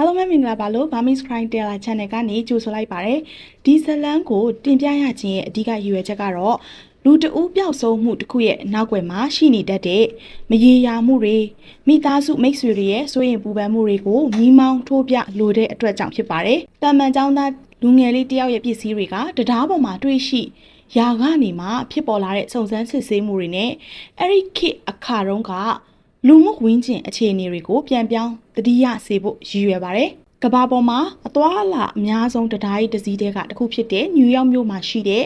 အားလုံးပဲမင်္ဂလာပါလို့ Burmese Crime Teller Channel ကနေကြိုဆိုလိုက်ပါတယ်ဒီဇလန်းကိုတင်ပြရခြင်းရဲ့အဓိကရည်ရွယ်ချက်ကတော့လူတဦးပျောက်ဆုံးမှုတစ်ခုရဲ့နောက်ွယ်မှာရှိနေတတ်တဲ့မရေရာမှုတွေမိသားစုမိတ်ဆွေတွေရဲ့စိုးရင်ပူပန်မှုတွေကိုမိမောင်းထိုးပြလိုတဲ့အတွက်ကြောင့်ဖြစ်ပါတယ်တာမန်ကျောင်းသားလူငယ်လေးတယောက်ရဲ့ပစ္စည်းတွေကတရားပေါ်မှာတွေ့ရှိရာကနေမှဖြစ်ပေါ်လာတဲ့စုံစမ်းစစ်ဆေးမှုတွေနဲ့အဲ့ဒီခေတ်အခါတုန်းက လူမှုဝင်းကျင်အခြေအနေတွေကိုပြန်ပြောင်းတတိယစေဖို့ရည်ရွယ်ပါတယ်။ကမ္ဘာပေါ်မှာအသွားအလာအများဆုံးတရားရေးတစ်စီးတဲကတစ်ခုဖြစ်တဲ့နယူးယောက်မြို့မှာရှိတဲ့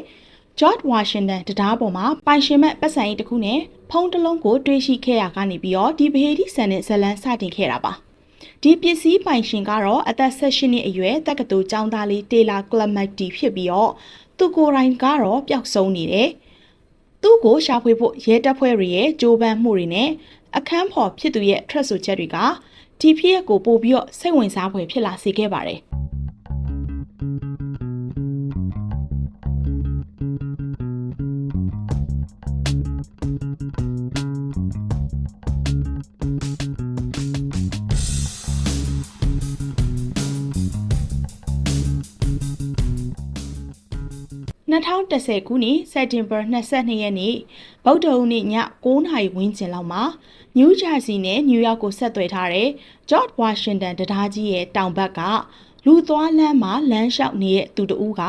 George Washington တရားပေါ်မှာပိုင်ရှင်မဲ့ပတ်စံရေးတစ်ခုနဲ့ဖုံးတစ်လုံးကိုတွေ့ရှိခဲ့ရကနေပြီးတော့ဒီဗဟေဒီဆန်နဲ့ဇလန်စတင်ခဲ့တာပါ။ဒီပစ္စည်းပိုင်ရှင်ကတော့အသက်16နှစ်အရွယ်တက္ကသိုလ်ကျောင်းသားလေးတေလာကလမက်တီဖြစ်ပြီးတော့သူကိုယ်တိုင်ကတော့ပျောက်ဆုံးနေတယ်။သူ့ကိုရှာဖွေဖို့ရဲတပ်ဖွဲ့တွေရဲ့ကြိုးပမ်းမှုတွေနဲ့ အခန်းဖော်ဖြစ်သူရဲ့ထွက်ဆိုချက်တွေကဒီဖြစ်ရပ်ကိုပို့ပြီးတော့စိတ်ဝင်စားဖွယ်ဖြစ်လာစေခဲ့ပါတယ်။2010ခုနှစ်စက်တင်ဘာ22ရက်နေ့ဗုဒ္ဓဟူးနေ့ည9:00နာရီဝန်းကျင်လောက်မှာ နယူးဂျာစီနဲ့နယူးယောက်ကိုဆက်သွယ်ထားတဲ့ George Washington တရားကြီးရဲ့တောင်ဘက်ကလူသွားလမ်းမှာလမ်းလျှောက်နေတဲ့သူတဦးက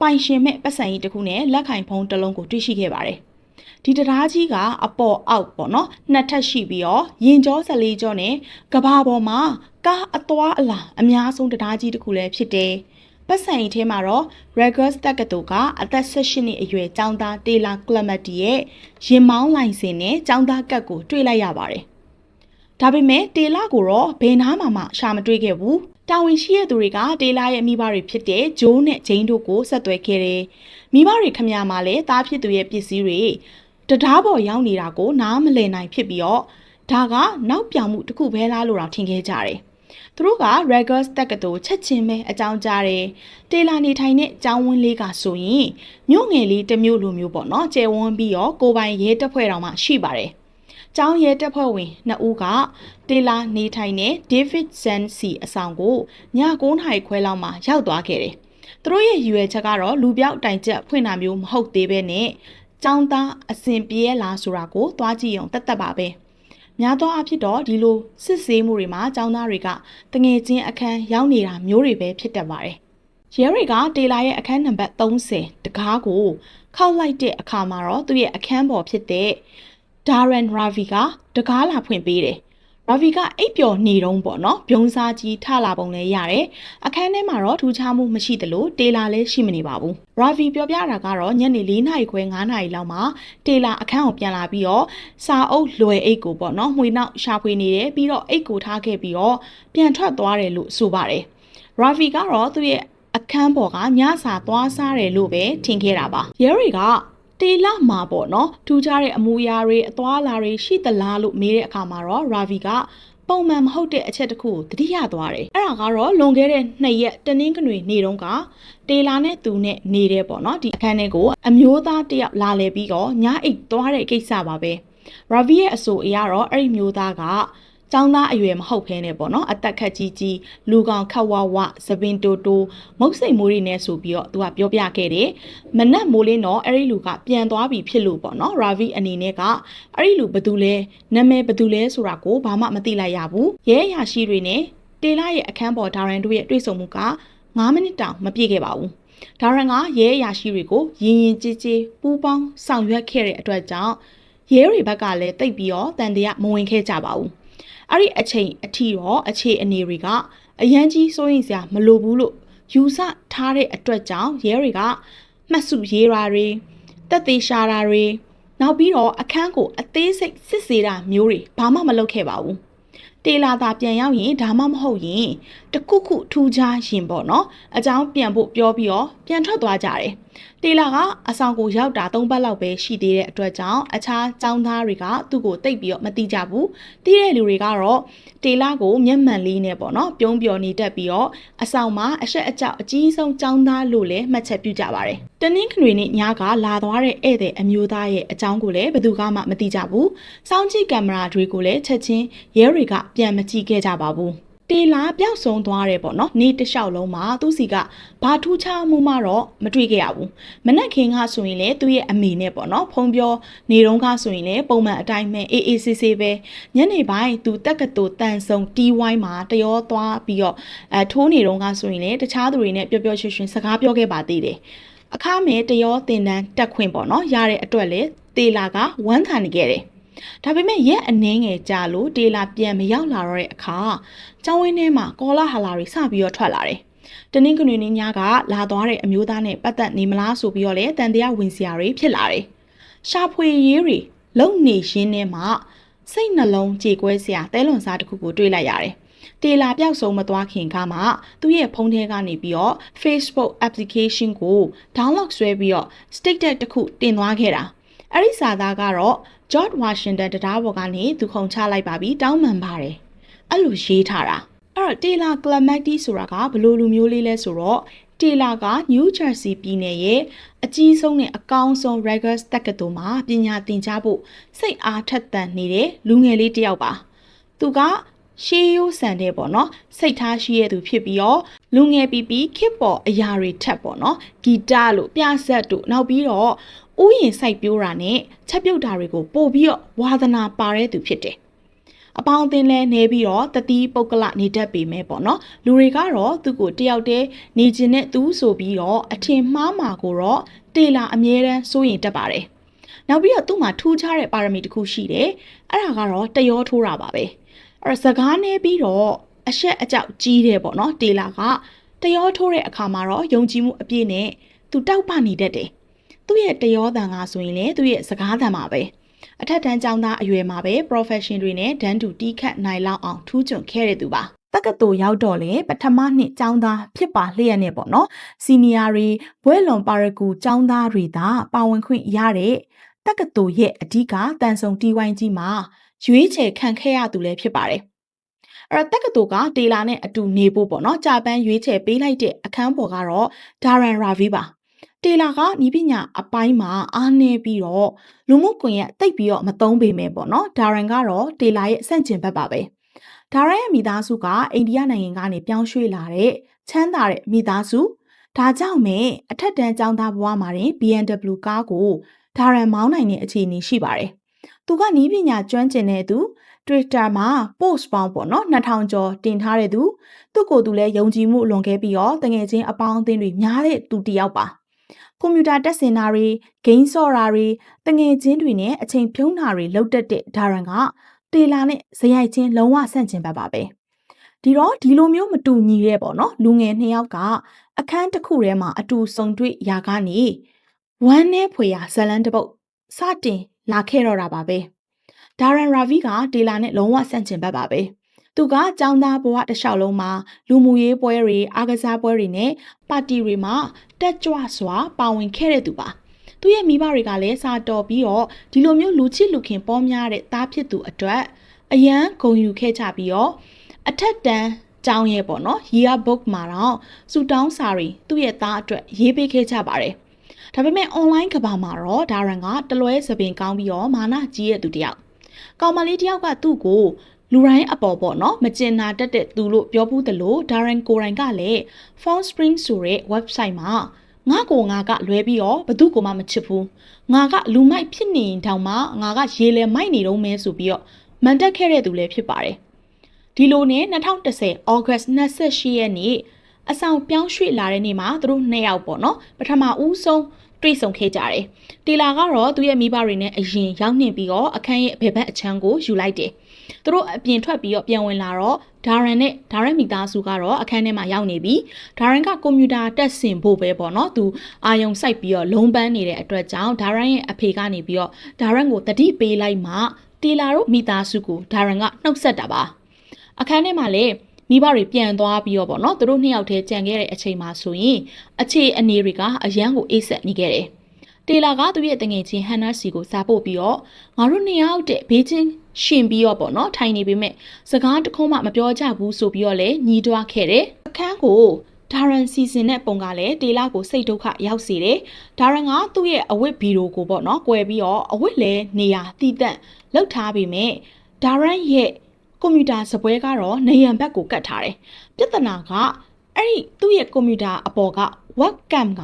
ပိုင်ရှင်မဲ့ပတ်စံကြီးတစ်ခုနဲ့လက်ကင်ဖုံးတစ်လုံးကိုတွေ့ရှိခဲ့ပါတယ်။ဒီတရားကြီးကအပေါ်အောက်ပေါ့နော်နှစ်ထပ်ရှိပြီးတော့ရင်ကျော14ကျောနဲ့ကဘာပေါ်မှာကားအသွားအလာအများဆုံးတရားကြီးတစ်ခုလည်းဖြစ်တယ်။ ပတ်စံအိတ်ထဲမှာတော့ Rutgers တက္ကသိုလ်ကအသက်18နှစ်အရွယ်ကျောင်းသားတေလာကလမက်တီရဲ့ရင်မောင်းလိုင်စင်နဲ့ကျောင်းသားကတ်ကိုတွေ့လိုက်ရပါတယ်။ဒါပေမဲ့တေလာကိုတော့ဘယ်နားမှမှရှာမတွေ့ခဲ့ဘူး။တာဝန်ရှိတဲ့သူတွေကတေလာရဲ့မိဘတွေဖြစ်တဲ့ဂျိုးနဲ့ဂျိန်းတို့ကိုဆက်သွယ်ခဲ့တယ်။မိဘတွေခမရမှာလည်းတားဖြစ်သူရဲ့ပစ္စည်းတွေတရားပေါ်ရောက်နေတာကိုနားမလည်နိုင်ဖြစ်ပြီးတော့ဒါကနောက်ပြောင်မှုတစ်ခုပဲလားလို့တော့ထင်ခဲ့ကြတယ်။ သူတို့က Rutgers တက္ကသိုလ်ချက်ချင်းပဲအကြောင်းကြားတယ်။တေလာနေထိုင်တဲ့ကျောင်းဝင်းလေးကဆိုရင်မြို့ငယ်လေးတစ်မြို့လိုမျိုးပေါ့နော်။ကျယ်ဝန်းပြီးတော့ကိုပိုင်ရဲတပ်ဖွဲ့တော်မှရှိပါတယ်။ကျောင်းရဲတပ်ဖွဲ့ဝင်နှစ်ဦးကတေလာနေထိုင်တဲ့ David Zansi အဆောင်ကိုည9:00နာရီခွဲလောက်မှာရောက်သွားခဲ့တယ်။သူတို့ရဲ့ရည်ရွယ်ချက်ကတော့လူပြောက်တိုင်ချက်ဖွင့်တာမျိုးမဟုတ်သေးပဲနဲ့ကျောင်းသားအစဉ်ပြေးလားဆိုတာကိုသွားကြည့်အောင်တတ်တတ်ပါပဲ။ များသောအားဖြင့်တော့ဒီလိုစစ်ဆေးမှုတွေမှာចောင်းသားတွေကတငယ်ချင်းအခန်းရောက်နေတာမျိုးတွေပဲဖြစ်တတ်ပါတယ်။ရဲတွေကတေလာရဲ့အခန်းနံပါတ်30တကားကိုခောက်လိုက်တဲ့အခါမှာတော့သူ့ရဲ့အခန်းပေါ်ဖြစ်တဲ့ Darren Ravi ကတကားလာဖွင့်ပေးတယ်။ Ravi ကအိပ်ပျော်နေတုံးပေါ့နော်။ပြုံးစားကြီးထလာပုံလည်းရတယ်။အခန်းထဲမှာတော့ထူးခြားမှုမရှိသလိုတေလာလည်းရှိမနေပါဘူး။ Ravi ပြောပြတာကတော့ညနေ4နာရီခွဲ9နာရီလောက်မှာတေလာအခန်းကိုပြန်လာပြီးတော့စာအုပ်လွယ်အိတ်ကိုပေါ့နော်။မှွေနောက်ရှာဖွေနေတယ်ပြီးတော့အိတ်ကိုထားခဲ့ပြီးတော့ပြန်ထွက်သွားတယ်လို့ဆိုပါတယ်။ Ravi ကတော့သူ့ရဲ့အခန်းပေါ်ကညစာသွားစားတယ်လို့ပဲထင်ခဲ့တာပါ။ရဲတွေက တေလာမှာပေါ့နော်ထူးခြားတဲ့အမူအရာတွေအသွားအလာတွေရှိသလားလို့မေးတဲ့အခါမှာတော့ Ravi ကပုံမှန်မဟုတ်တဲ့အချက်တစ်ခုကိုသတိရသွားတယ်။အဲ့ဒါကတော့လွန်ခဲ့တဲ့နှစ်ရက်တနင်္ဂနွေနေ့တုန်းကတေလာနဲ့သူနဲ့နေတယ်ပေါ့နော်ဒီအခန်းထဲကိုအမျိုးသားတစ်ယောက်လာလဲပြီးတော့ညအိတ်သွားတဲ့ကိစ္စပါပဲ။ Ravi ရဲ့အဆိုအရတော့အဲ့ဒီမျိုးသားက ចောင်းသားအရွယ်မဟုတ်ဖ ೇನೆ ပေါ့နော်အသက်ခက်ကြီးကြီးလူကောင်ခက်ဝဝသပင်တိုတိုမုတ်စိတ်မိုးတွေနဲ့ဆိုပြီးတော့သူကပြောပြခဲ့တယ်မနက်မိုးလင်းတော့အဲ့ဒီလူကပြန်သွားပြီဖြစ်လို့ပေါ့နော် Ravi အနေနဲ့ကအဲ့ဒီလူဘသူလဲနာမည်ဘသူလဲဆိုတာကိုဘာမှမသိလိုက်ရဘူးရဲအရာရှိတွေနဲ့တေလာရဲ့အခန်းပေါ်ဒါရန်တို့ရဲ့တွေ့ဆုံမှုက9မိနစ်တောင်မပြည့်ခဲ့ပါဘူးဒါရန်ကရဲအရာရှိတွေကိုရင်ရင်ကြည်ကြည်ပူးပေါင်းဆောင်ရွက်ခဲ့တဲ့အတွက်ကြောင့်ရဲတွေဘက်ကလည်းတိတ်ပြီးတော့တန်တရားမဝင်ခဲ့ကြပါဘူး အဲ့ဒီအချိန်အထီတော့အခြေအနေတွေကအရန်ကြီးစိုးရင်စရာမလိုဘူးလို့ယူဆထားတဲ့အတွက်ကြောင့်ရဲတွေကမှတ်စုရေးရာတွေတက်သေးရှာတာတွေနောက်ပြီးတော့အခန်းကိုအသေးစိတ်စစ်ဆေးတာမျိုးတွေဘာမှမလုပ်ခဲ့ပါဘူးတေလာသာပြန်ရောက်ရင်ဒါမှမဟုတ်ရင် တခုခုထူးခြားရင်ပေါ့နော်အကြောင်းပြန်ဖို့ပြောပြီးတော့ပြန်ထွက်သွားကြတယ်တေလာကအဆောင်ကိုရောက်တာ၃ပတ်လောက်ပဲရှိသေးတဲ့အတွက်ကြောင့်အခြားចောင်းသားတွေကသူ့ကိုတိတ်ပြီးတော့မတိကြဘူးတီးတဲ့လူတွေကတော့တေလာကိုမျက်မှန်လေးနဲ့ပေါ့နော်ပြုံးပျော်နေတတ်ပြီးတော့အဆောင်မှာအဆက်အကြောက်အကြီးဆုံးចောင်းသားလို့လည်းမှတ်ချက်ပြုကြပါတယ်တနင်္ဂနွေနေ့ညကလာသွားတဲ့ဧည့်သည်အမျိုးသားရဲ့အကြောင်းကိုလည်းဘယ်သူကမှမသိကြဘူးစောင်းကြည့်ကင်မရာတွေကိုလည်းချက်ချင်းရဲတွေကပြန်မကြည့်ခဲ့ကြပါဘူး တေလာပျောက်ဆုံးသွားတယ်ပေါ့နော်နေ့တစ်လျှောက်လုံးမှာသူ့စီကဘာထူးခြားမှုမှတော့မတွေ့ခဲ့ရဘူးမနက်ခင်းကဆိုရင်လေသူ့ရဲ့အမေနဲ့ပေါ့နော်ဖုံပြောနေတုန်းကဆိုရင်လေပုံမှန်အတိုင်းပဲအေးအေးဆေးဆေးပဲညနေပိုင်းသူတက်ကတူတန်ဆုံတီးဝိုင်းမှာတရောသွားပြီးတော့အဲထိုးနေတုန်းကဆိုရင်လေတခြားသူတွေနဲ့ပျော်ပျော်ရွှင်ရွှင်စကားပြောခဲ့ပါသေးတယ်အခါမဲ့တရောတင်တန်းတက်ခွင့်ပေါ့နော်ရတဲ့အတွက်လေတေလာကဝမ်းခံနေခဲ့တယ် ဒါပေမဲ့ရက်အနှင်းငယ်ကြာလို့တေလာပြန်မရောက်လာတော့တဲ့အခါကျောင်းဝင်းထဲမှာကောလာဟာလာတွေစပြီးတော့ထွက်လာတယ်။တနင်္ဂနွေနေ့ညကလာသွားတဲ့အမျိုးသားနဲ့ပတ်သက်နေမလားဆိုပြီးတော့လေတန်တရားဝင်စရာတွေဖြစ်လာတယ်။ရှာဖွေရေးတွေလုံနေရှင်းထဲမှာစိတ်နှလုံးကြေကွဲစရာတဲလွန်စားတစ်ခုကိုတွေ့လိုက်ရတယ်။တေလာပြောက်ဆုံးမသွားခင်ကမှသူ့ရဲ့ဖုန်းထဲကနေပြီးတော့ Facebook application ကို download ဆွဲပြီးတော့ status တစ်ခုတင်သွားခဲ့တာ။အဲ့ဒီစာသားကတော့ George Washington တရားပေါ်ကနေသူခုန်ချလိုက်ပါပြီတောင်းပန်ပါတယ်အဲ့လိုရေးထားတာအဲ့တော့တေလာကလမက်တီဆိုတာကဘလို့လူမျိုးလေးလဲဆိုတော့တေလာက New Jersey ပြည်နယ်ရဲ့အကြီးဆုံးနဲ့အကောင်းဆုံး Rutgers တက္ကသိုလ်မှာပညာသင်ကြားဖို့စိတ်အားထက်သန်နေတဲ့လူငယ်လေးတစ်ယောက်ပါသူက ရှေးရိုးဆန်တဲ့ပေါ့နော်စိတ်ထားရှိရသူဖြစ်ပြီးတော့လူငယ်ပြီးပြီးခစ်ပေါ်အရာတွေထက်ပေါ့နော်ဂီတလို့ပြဆက်တို့နောက်ပြီးတော့ဥယျင်စိုက်ပျိုးတာနဲ့ချက်ပြုတ်တာတွေကိုပို့ပြီးတော့ဝါသနာပါတဲ့သူဖြစ်တယ်အပေါင်းအသင်းလဲနေပြီးတော့တတိပုတ်ကလနေတတ်ပေမဲ့ပေါ့နော်လူတွေကတော့သူ့ကိုတယောက်တည်းနေခြင်းနဲ့သူဆိုပြီးတော့အထင်မှားမှာကိုတော့တေလာအမြဲတမ်းစိုးရင်တက်ပါတယ်နောက်ပြီးတော့သူ့မှာထူးခြားတဲ့ပါရမီတစ်ခုရှိတယ်အဲ့ဒါကတော့တရောထိုးတာပါပဲ အဲ့စကားနေပြီးတော့အရှက်အကြောက်ကြီးတယ်ပေါ့နော်တေလာကတရောထိုးတဲ့အခါမှာတော့ယုံကြည်မှုအပြည့်နဲ့သူတောက်ပနေတတ်တယ်သူ့ရဲ့တရောတန်ကဆိုရင်လေသူ့ရဲ့စကားတန်ပါပဲအထက်တန်းကျောင်းသားအရွယ်မှာပဲ profession တွေနဲ့ဒန်းတူတီးခတ်နိုင်လောက်အောင်ထူးချွန်ခဲ့တဲ့သူပါတက္ကသိုလ်ရောက်တော့လေပထမနှစ်ကျောင်းသားဖြစ်ပါလျက်နဲ့ပေါ့နော်စီနီယာတွေဘွဲလွန်ပါရဂူကျောင်းသားတွေသာပါဝင်ခွင့်ရတဲ့တက္ကသိုလ်ရဲ့အဓိကတန်ဆုံတီးဝိုင်းကြီးမှာ ရွေးချယ်ခံခဲ့ရသူလည်းဖြစ်ပါတယ်အဲ့တော့တက္ကသိုလ်ကတေလာနဲ့အတူနေဖို့ပေါ့နော်ကြာပန်းရွေးချယ်ပေးလိုက်တဲ့အခန်းပေါ်ကတော့ဒါရန်ရာဗီပါတေလာကဤပညာအပိုင်းမှာအားနည်းပြီးတော့လူမှုကွန်ရက်တိတ်ပြီးတော့မသုံးပေမဲ့ပေါ့နော်ဒါရန်ကတော့တေလာရဲ့အဆန့်ကျင်ဘက်ပါပဲဒါရန်ရဲ့မိသားစုကအိန္ဒိယနိုင်ငံကနေပြောင်းရွှေ့လာတဲ့ချမ်းသာတဲ့မိသားစုဒါကြောင့်မဲအထက်တန်းကျောင်းသားဘဝမှာတင် BMW ကားကိုဒါရန်မောင်းနိုင်တဲ့အခြေအနေရှိပါတယ် သူကနီးပညာကျွမ်းကျင်တဲ့သူ Twitter မှာ post ပေါင်းပေါ့နော်2000ကျော်တင်ထားတဲ့သူသူ့ကိုယ်သူလည်းယုံကြည်မှုလွန်ခဲ့ပြီးတော့တငယ်ချင်းအပေါင်းအသင်းတွေများတဲ့သူတစ်ယောက်ပါကွန်ပျူတာတက်ဆင်တာတွေဂိမ်းဆော့တာတွေတငယ်ချင်းတွေနဲ့အချိန်ဖြုံးတာတွေလုပ်တတ်တဲ့ဒါရန်ကတေလာနဲ့ဇယိုက်ချင်းလုံးဝဆန့်ကျင်ဘက်ပါပဲဒီတော့ဒီလိုမျိုးမတူညီတဲ့ပေါ့နော်လူငယ်နှစ်ယောက်ကအခန်းတစ်ခုထဲမှာအတူဆုံတွေ့ရာကနေဝမ်းနဲ့ဖွေရာဇလန်တပုတ်စတင် လာခဲ့တော့တာပါပဲဒါရန်ရာဗီကတေလာနဲ့လုံးဝဆန့်ကျင်ဘက်ပါပဲသူကចောင်းသားဘဝတစ်လျှောက်လုံးမှာလူမှုရေးပွဲတွေအားကစားပွဲတွေနဲ့ပါတီတွေမှာတက်ကြွစွာပါဝင်ခဲ့တဲ့သူပါသူရဲ့မိဘတွေကလည်းစာတော်ပြီးတော့ဒီလိုမျိုးလူချစ်လူခင်ပေါများတဲ့သားဖြစ်သူအတွက်အရန်ဂုံယူခဲ့ကြပြီးတော့အထက်တန်းကျောင်းရဲ့ပေါ့နော် year book မှာတော့စူတောင်းစာတွေသူ့ရဲ့သားအတွက်ရေးပေးခဲ့ကြပါတယ် ဒါပေမဲ့ online ကဘာမှာတော့ဒါရန်ကတလွဲစပင်ကောင်းပြီးတော့မာနကြီးရဲ့သူတယောက်ကောင်မလေးတယောက်ကသူ့ကိုလူတိုင်းအပေါ်ပေါ့နော်မကျင်နာတတ်တဲ့သူလို့ပြောဘူးသလိုဒါရန်ကိုရိုင်ကလည်း Phone Spring ဆိုတဲ့ website မှာငါကိုငါကလွဲပြီးတော့ဘသူ့ကိုမှမချစ်ဘူးငါကလူမိုက်ဖြစ်နေရင်တောင်မှငါကရေလဲမိုက်နေတော့မဲဆိုပြီးတော့မန်တက်ခဲ့တဲ့သူလည်းဖြစ်ပါတယ်ဒီလိုနဲ့2010 August 28ရက်နေ့အဆောင်ပြောင်းရွှေ့လာတဲ့နေ့မှာသူတို့နှစ်ယောက်ပေါ့နော်ပထမဦးဆုံး တွေ့ဆုံခဲ့ကြတယ်။တီလာကတော့သူ့ရဲ့မိဘတွေနဲ့အရင်ရောက်နှင်ပြီးတော့အခန်းရဲ့ဘယ်ဘက်အချမ်းကိုယူလိုက်တယ်။သူတို့အပြင်ထွက်ပြီးတော့ပြန်ဝင်လာတော့ဒါရန်နဲ့ဒါရန်မိသားစုကတော့အခန်းထဲမှာရောက်နေပြီးဒါရန်ကကွန်ပျူတာတက်ဆင်ဖို့ပဲပေါ့နော်။သူအာယုံစိုက်ပြီးတော့လုံးပန်းနေတဲ့အတွက်ကြောင့်ဒါရန်ရဲ့အဖေကနေပြီးတော့ဒါရန်ကိုတတိပေးလိုက်မှတီလာတို့မိသားစုကိုဒါရန်ကနှုတ်ဆက်တာပါ။အခန်းထဲမှာလည်း မိဘတွေပြန်သွားပြီးတော့ပေါ့နော်သူတို့နှစ်ယောက်တည်းကြံခဲ့တဲ့အချိန်မှာဆိုရင်အခြေအနေတွေကအရန်ကိုအိတ်ဆက်နေခဲ့တယ်တေလာကသူ့ရဲ့တငယ်ချင်းဟန်နာစီကိုစာပို့ပြီးတော့ငါတို့နှစ်ယောက်တဲ့ဘေးချင်းရှင်ပြီးတော့ပေါ့နော်ထိုင်နေပေမဲ့စကားတခုမှမပြောကြဘူးဆိုပြီးတော့လည်းညီးတွားခဲ့တယ်အခန်းကိုဒါရန်စီစဉ်တဲ့ပုံကလည်းတေလာကိုစိတ်ဒုက္ခရောက်စေတယ်။ဒါရန်ကသူ့ရဲ့အဝတ်ဗီဒီယိုကိုပေါ့နော်၊ကွယ်ပြီးတော့အဝတ်လဲနေရာတည်တံ့လောက်ထားပေမဲ့ဒါရန်ရဲ့ ကွန်ပျူတာစပွဲကတော့နေရန်ဘက်ကိုကတ်ထားတယ်ပြဿနာကအဲ့ဒီသူ့ရဲ့ကွန်ပျူတာအပေါ်က webcam က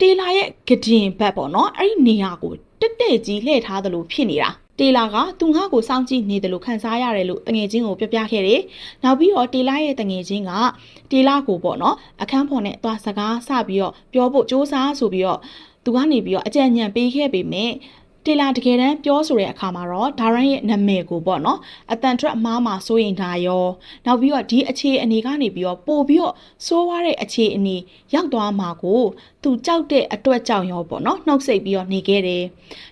တေလာရဲ့ဂဒင်ဘက်ပေါ့နော်အဲ့ဒီနေရာကိုတက်တက်ကြီးလှည့်ထားသလိုဖြစ်နေတာတေလာကသူငါ့ကိုစောင့်ကြည့်နေတယ်လို့ခံစားရတယ်လို့တငယ်ချင်းကိုပြောပြခဲ့တယ်။နောက်ပြီးတော့တေလာရဲ့တငယ်ချင်းကတေလာကိုပေါ့နော်အခန်းဖော်နဲ့သွားစကားစပြီးတော့ပြောဖို့စ조사ဆိုပြီးတော့သူကနေပြီးတော့အကြံဉာဏ်ပေးခဲ့ပေမဲ့ တေလာတကယ်တမ်းပြောဆိုတဲ့အခါမှာတော့ဒါရန်ရဲ့နာမည်ကိုပေါ့နော်အတန်ထွက်အမားမှာစိုးရင်ဒါရောနောက်ပြီးတော့ဒီအခြေအနေကနေပြီးတော့ပို့ပြီးတော့စိုးွားတဲ့အခြေအနေရောက်သွားမှာကိုသူကြောက်တဲ့အတွက်ကြောင့်ရောပေါ့နော်နှုတ်ဆက်ပြီးတော့နေခဲ့တယ်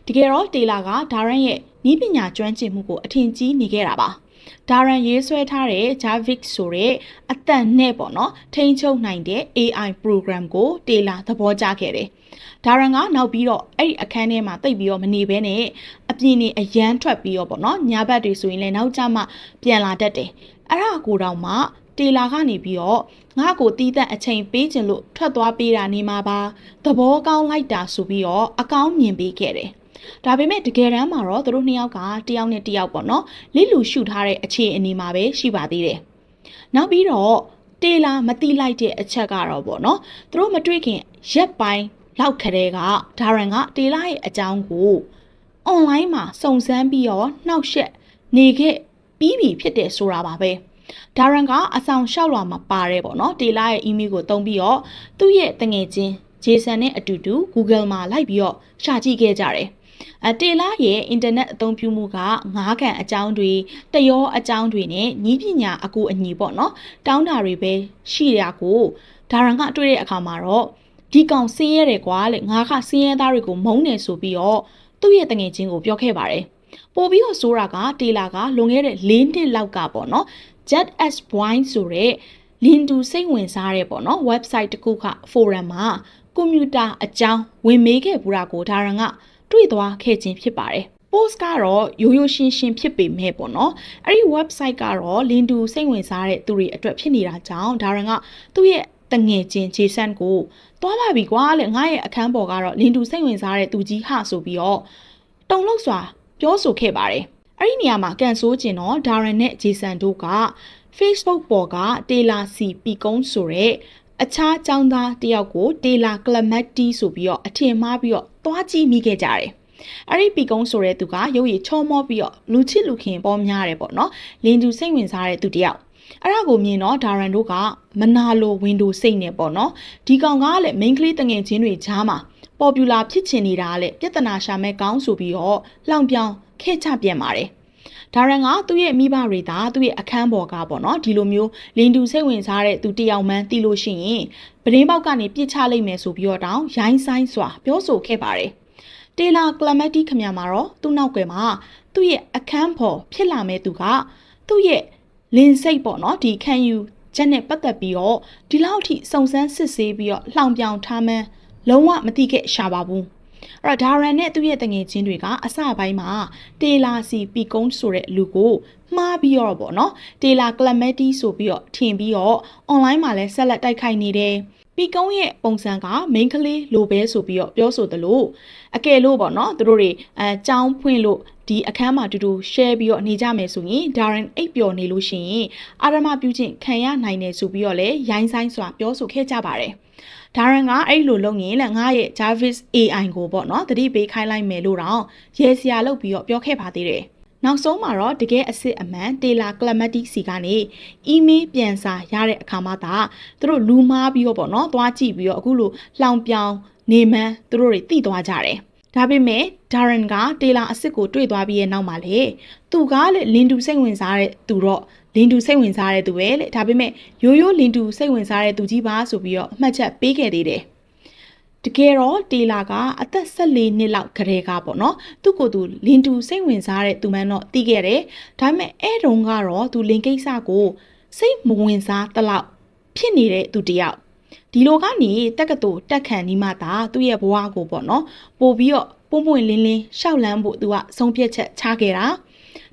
တကယ်တော့တေလာကဒါရန်ရဲ့ဤပညာကျွမ်းကျင်မှုကိုအထင်ကြီးနေခဲ့တာပါဒါရန်ရေးဆွဲထားတဲ့ Javik ဆိုတဲ့အတန်နဲ့ပေါ့နော်ထိန်းချုပ်နိုင်တဲ့ AI program ကိုတေလာသဘောကျခဲ့တယ်။ ဒါရန်ကနောက်ပြီးတော့အဲ့ဒီအခန်းထဲမှာတိတ်ပြီးတော့မနေဘဲနဲ့အပြင်နေအရန်ထွက်ပြီးတော့ပေါ့နော်ညာဘက်တွေဆိုရင်လည်းနောက်ကျမှပြန်လာတတ်တယ်။အဲ့ဒါကိုတော့မှတေလာကနေပြီးတော့ငါ့ကိုတီးသက်အချိန်ပေးခြင်းလို့ထွက်သွားပေးတာနေမှာပါသဘောကောင်းလိုက်တာဆိုပြီးတော့အကောင်းမြင်ပေးခဲ့တယ်။ဒါပေမဲ့တကယ်တမ်းမှာတော့သူတို့နှစ်ယောက်ကတယောက်နဲ့တယောက်ပေါ့နော်လစ်လူရှုထားတဲ့အခြေအနေမှာပဲရှိပါသေးတယ်နောက်ပြီးတော့တေလာမတိလိုက်တဲ့အချက်ကတော့ပေါ့နော်သူတို့မတွေ့ခင်ရက်ပိုင်း လောက်ခရဲကဒါရန်ကတေလာရဲ့အကြောင်းကိုအွန်လိုင်းမှာစုံစမ်းပြီးတော့နှောက်ယှက်နေခဲ့ပြီးပြီဖြစ်တယ်ဆိုတာပါပဲဒါရန်ကအဆောင်လျှောက်လွှာမှာပါတယ်ပေါ့နော်တေလာရဲ့ email ကိုတုံးပြီးတော့သူ့ရဲ့တငယ်ချင်းဂျေဆန်နဲ့အတူတူ Google မှာလိုက်ပြီးတော့ရှာကြည့်ခဲ့ကြတယ်အတေလာရဲ့အင်တာနက်အသုံးပြုမှုကငားကန်အကြောင်းတွေတရောအကြောင်းတွေနဲ့ညီးပညာအကူအညီပေါ့နော်တောင်းတာတွေပဲရှိရကိုဒါရန်ကတွေ့တဲ့အခါမှာတော့ ဒီကောင်ဆင်းရဲတယ်ကွာလေငါကဆင်းရဲသားတွေကိုမုန်းတယ်ဆိုပြီးတော့သူ့ရဲ့တငယ်ချင်းကိုပြောခဲ့ပါတယ်ပို့ပြီးတော့ဆိုတာကတေလာကလွန်ခဲ့တဲ့၄နှစ်လောက်ကပေါ့နော် Jet S Wine ဆိုတဲ့လင်တူစိတ်ဝင်စားတဲ့ပေါ့နော် website တခုက forum မှာကွန်ပျူတာအကြောင်းဝင်မေးခဲ့ပူတာကိုဒါရန်ကတွေ့သွားခဲ့ခြင်းဖြစ်ပါတယ်။ post ကတော့ရိုးရိုးရှင်းရှင်းဖြစ်ပေမဲ့ပေါ့နော်။အဲ့ဒီ website ကတော့လင်တူစိတ်ဝင်စားတဲ့သူတွေအတွက်ဖြစ်နေတာကြောင့်ဒါရန်ကသူ့ရဲ့တငယ်ချင်းဂျေဆန်ကို သွားပါပြီကွာလေငါရဲ့အခန်းပေါ်ကတော့လင်တူစိတ်ဝင်စားတဲ့သူကြီးဟာဆိုပြီးတော့တုံလောက်စွာပြောဆိုခဲ့ပါတယ်။အဲ့ဒီနေရာမှာကန်ဆိုးကျင်တော့ဒါရန်နဲ့ဂျေဆန်တို့က Facebook ပေါ်ကတေလာစီပီကုန်းဆိုတဲ့အခြားចောင်းသားတယောက်ကိုတေလာကလမတ်တီဆိုပြီးတော့အထင်မှားပြီးတော့သွားကြည့်မိခဲ့ကြတယ်။အဲ့ဒီပီကုန်းဆိုတဲ့သူကရုပ်ရည်ချောမောပြီးတော့လူချစ်လူခင်ပေါ်များတယ်ပေါ့နော်။လင်သူစိတ်ဝင်စားတဲ့သူတယောက်။ အဲ့ဒါကိုမြင်တော့ဒါရန်တို့ကမနာလိုဝင်းဒိုစိတ်နဲ့ပေါ့နော်။ဒီကောင်ကလည်း main ကလေးတငယ်ချင်းတွေကြားမှာပေါ်ပူလာဖြစ်ချင်နေတာလေပြဿနာရှာမဲ့ကောင်းဆိုပြီးတော့လောင်ပြောင်ခဲချပြန်ပါတယ်။ဒါရန်ကသူ့ရဲ့မိဘတွေသာသူ့ရဲ့အခန်းပေါ်ကပေါ့နော်ဒီလိုမျိုးလင်တူစိတ်ဝင်စားတဲ့သူတယောက်မှန်းတီးလို့ရှိရင်ပဒင်းပေါက်ကနေပြစ်ချလိုက်မယ်ဆိုပြီးတော့တောင်ရိုင်းဆိုင်စွာပြောဆိုခဲ့ပါတယ်တေလာကလမက်တီခမရမှာတော့သူ့နောက်ွယ်မှာသူ့ရဲ့အခန်းဖော်ဖြစ်လာမဲ့သူကသူ့ရဲ့ လင်စိတ်ပေါ့နော်ဒီခံယူချက်နဲ့ပတ်သက်ပြီးတော့ဒီလောက်အထိစုံစမ်းစစ်ဆေးပြီးတော့လှောင်ပြောင်ထားမှန်းလုံးဝမသိခဲ့ရှာပါဘူးအဲ့တော့ဒါရန်နဲ့သူ့ရဲ့တငယ်ချင်းတွေကအစပိုင်းမှာတေလာစီပီကုန်းဆိုတဲ့လူကိုမှားပြီးတော့ပေါ့နော်တေလာကလမက်တီဆိုပြီးတော့ထင်ပြီးတော့ online မှာလည်းဆက်လက်တိုက်ခိုက်နေတယ် ပီကုန်းရဲ့ပုံစံက main ကလေးလိုပဲဆိုပြီးတော့ပြောဆိုသလိုအကယ်လို့ပေါ့နော်သူတို့တွေအဲចောင်းဖွင့်လို့ဒီအခန်းမှာတူတူ share ပြီးတော့နေကြမယ်ဆိုရင် Darren အိပ်ပျော်နေလို့ရှိရင်အာရမပြုခြင်းခံရနိုင်တယ်ဆိုပြီးတော့လည်းရိုင်းဆိုင်စွာပြောဆိုခဲ့ကြပါတယ်ဒါရန်ကအဲ့လိုလုပ်ရင်လည်းငါရဲ့ Jarvis AI ကိုပေါ့နော်တတိပေးခိုင်းလိုက်မယ်လို့တော့ရဲစရာလုပ်ပြီးတော့ပြောခဲ့ပါသေးတယ် နောက်ဆုံးမှာတော့တကယ်အစ်စ်အမှန်တေလာကလမတ်တီစီကနေအီးမေးလ်ပြန်စာရတဲ့အခါမှာဒါသူတို့လူမားပြီးတော့ပေါ့နော်သွားကြည့်ပြီးတော့အခုလိုလှောင်ပြောင်နေမှန်းသူတို့တွေသိသွားကြတယ်ဒါပေမဲ့ဒါရန်ကတေလာအစ်စ်ကိုတွေ့သွားပြီးရဲ့နောက်မှာလေသူကလေလင်တူစိတ်ဝင်စားတဲ့သူတော့လင်တူစိတ်ဝင်စားတဲ့သူပဲလေဒါပေမဲ့ရိုးရိုးလင်တူစိတ်ဝင်စားတဲ့သူကြီးပါဆိုပြီးတော့အမှတ်ချက်ပေးခဲ့သေးတယ် တကယ်တော့တေလာကအသက်14နှစ်လောက်ကလေးကပေါ့နော်သူ့ကိုယ်သူလင်တူစိတ်ဝင်စားတဲ့သူမှန်းတော့သိခဲ့တယ်ဒါပေမဲ့အဲ့တုန်းကတော့သူလင်ကိစ္စကိုစိတ်မဝင်စားတလောက်ဖြစ်နေတဲ့သူတယောက်ဒီလိုကနေတက်ကတူတက်ခံနီးမှသာသူ့ရဲ့ဘဝကိုပေါ့နော်ပို့ပြီးတော့ပုံပွင့်လင်းလင်းရှောက်လန်းဖို့သူကဆုံးဖြတ်ချက်ချခဲ့တာ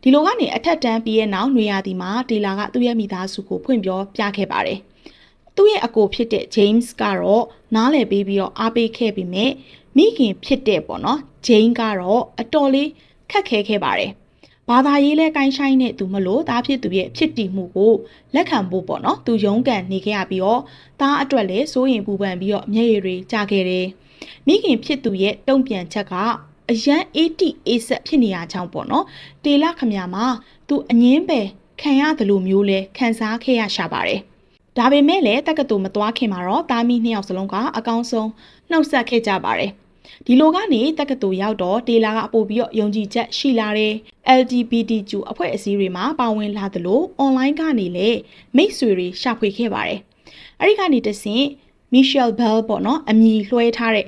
ဒီလိုကနေအထက်တန်းပြီးရဲ့နောက်နေရာဒီမှာဒေလာကသူ့ရဲ့မိသားစုကိုဖွင့်ပြောပြခဲ့ပါတယ် သူ့ရဲ့အကိုဖြစ်တဲ့ James ကတော့နားလည်ပေးပြီးတော့အားပေးခဲ့ပြီးမြဲမိခင်ဖြစ်တဲ့ပေါ့နော် Jane ကတော့အတော်လေးခက်ခဲခဲ့ပါတယ်။ဘဘာသာရေးလဲကိုင်းဆိုင်တဲ့သူမလို့သားဖြစ်သူရဲ့ဖြစ်တည်မှုကိုလက်ခံဖို့ပေါ့နော်သူရုန်းကန်နေခဲ့ရပြီးတော့သားအတွက်လည်းစိုးရင်ပူပန်ပြီးတော့မျက်ရည်တွေကျခဲ့တယ်မိခင်ဖြစ်သူရဲ့တုံ့ပြန်ချက်ကအရန်80 A7 ဖြစ်နေရချောင်းပေါ့နော်တေလခမရမှာသူအငင်းပဲခံရတယ်လို့မျိုးလဲခံစားခဲ့ရရှာပါတယ် ဒါပေမဲ့လည်းတက္ကသိုလ်မသွားခင်မှာတော့တာမီနှစ်ယောက်စလုံးကအကောင်းဆုံးနှုတ်ဆက်ခဲ့ကြပါတယ်ဒီလိုကနေတက္ကသိုလ်ရောက်တော့တေလာကပို့ပြီးတော့ယုံကြည်ချက်ရှိလာတယ် LGBTQ အဖွဲ့အစည်းတွေမှာပါဝင်လာသလို online ကနေလည်းမိတ်ဆွေတွေရှာဖွေခဲ့ပါတယ်အဲ့ဒီကနေတဆင့် Michelle Bell ပေါ့နော်အမည်လွှဲထားတဲ့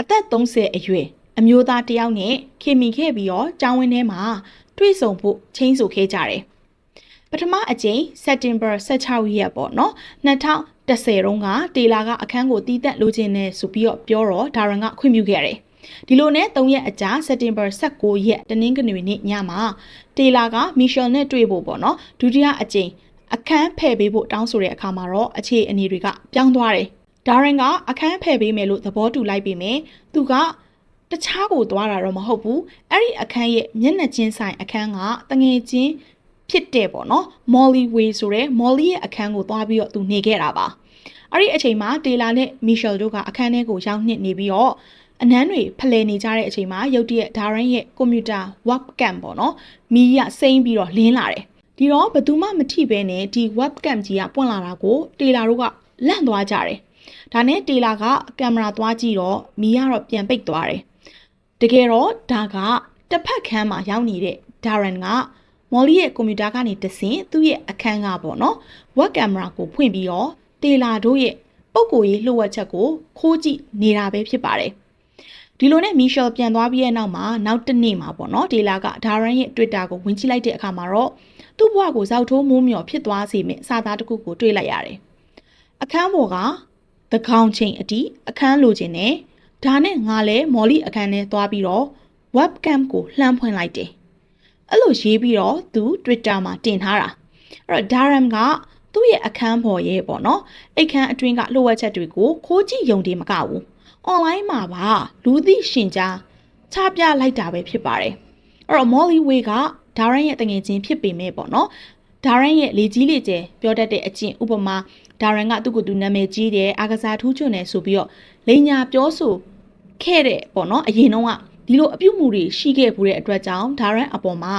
အသက်30အရွယ်အမျိုးသားတယောက်နဲ့ခင်မိခဲ့ပြီးတော့ကျောင်းဝင်းထဲမှာတွေ့ဆုံဖို့ချင်းဆိုခဲ့ကြတယ် ပထမအကြိမ် September 16ရက်ပေါ့နော်2010တုန်းကတေလာကအခန်းကိုတီးတက်လိုချင်တယ်ဆိုပြီးတော့ပြောတော့ဒါရန်ကခွင့်ပြုခဲ့တယ်ဒီလိုနဲ့3ရက်အကြာ September 16ရက်တနင်္ဂနွေနေ့ညမှာတေလာကမီရှယ်နဲ့တွေ့ဖို့ပေါ့နော်ဒုတိယအကြိမ်အခန်းဖယ်ပေးဖို့တောင်းဆိုတဲ့အခါမှာတော့အခြေအနေတွေကပြောင်းသွားတယ်ဒါရန်ကအခန်းဖယ်ပေးမယ်လို့သဘောတူလိုက်ပေမဲ့သူကတခြားကိုသွားတာတော့မဟုတ်ဘူးအဲ့ဒီအခန်းရဲ့မျက်နှာချင်းဆိုင်အခန်းကတငယ်ချင်း ဖြစ်တဲ့ပေါ့နော် Molly Way ဆိုတဲ့ Molly ရဲ့အခန်းကိုသွားပြီးတော့သူနေခဲ့တာပါအဲ့ဒီအချိန်မှာတေလာနဲ့ Michelle တို့ကအခန်းထဲကိုရောက်နှစ်နေပြီးတော့အနမ်းတွေဖလှယ်နေကြတဲ့အချိန်မှာရုတ်တရက်ဒါရန်ရဲ့ကွန်ပျူတာ webcam ပေါ့နော်မီးရစိမ့်ပြီးတော့လင်းလာတယ်ဒီတော့ဘယ်သူမှမထိပဲနဲ့ဒီ webcam ကြီးကပွင့်လာတာကိုတေလာတို့ကလန့်သွားကြတယ်ဒါနဲ့တေလာကကင်မရာသွားကြည့်တော့မီးကတော့ပြန်ပိတ်သွားတယ်တကယ်တော့ဒါကတစ်ဖက်ခန်းမှာရောက်နေတဲ့ဒါရန်က မော်လီရဲ့ကွန်ပျူတာကနေတဆင်သူ့ရဲ့အခန်းကပေါ့နော်ဝက်ကင်မရာကိုဖွင့်ပြီးတော့တေလာတို့ရဲ့ပုံကိုရေးလှုပ်ဝက်ချက်ကိုခိုးကြည့်နေတာပဲဖြစ်ပါတယ်ဒီလိုနဲ့မီရှယ်ပြန်သွားပြီးရဲ့နောက်မှာနောက်တစ်နေ့မှာပေါ့နော်ဒေလာကဒါရန်ရဲ့ Twitter ကိုဝင်ကြည့်လိုက်တဲ့အခါမှာတော့သူ့ဘဝကိုဇောက်ထိုးမိုးမျောဖြစ်သွားစေမယ့်စာသားတစ်ခုကိုတွေ့လိုက်ရတယ်အခန်းပေါ်ကသကောင်ချိန်အတီအခန်းလိုချင်တယ်ဒါနဲ့ငါလဲမော်လီအခန်းထဲသွားပြီးတော့ webcam ကိုလှမ်းဖွင့်လိုက်တယ် အဲ့လိုရေးပြီးတော့သူ Twitter မှာတင်ထားတာအဲ့တော့ Daram ကသူ့ရဲ့အခန်းပေါ်ရဲ့ပေါ့နော်အိတ်ခမ်းအတွင်းကလှုပ်ဝက်ချက်တွေကိုခိုးကြည့်ယုံတယ်မကဘူး online မှာပါလူသိရှင်ကြားချပြလိုက်တာပဲဖြစ်ပါတယ်အဲ့တော့ Molly Way က Daran ရဲ့တငယ်ချင်းဖြစ်ပေမဲ့ပေါ့နော် Daran ရဲ့လေကြီးလေကျယ်ပြောတတ်တဲ့အကျင့်ဥပမာ Daran ကသူ့ကိုယ်သူနာမည်ကြီးတယ်အာကစားထူးချွန်တယ်ဆိုပြီးတော့လိန်ညာပြောဆိုခဲ့တဲ့ပေါ့နော်အရင်တော့က ဒီလိုအပြုတ်မှုတွေရှိခဲ့ဘူးတဲ့အတွက်ကြောင့် Daran အပေါ်မှာ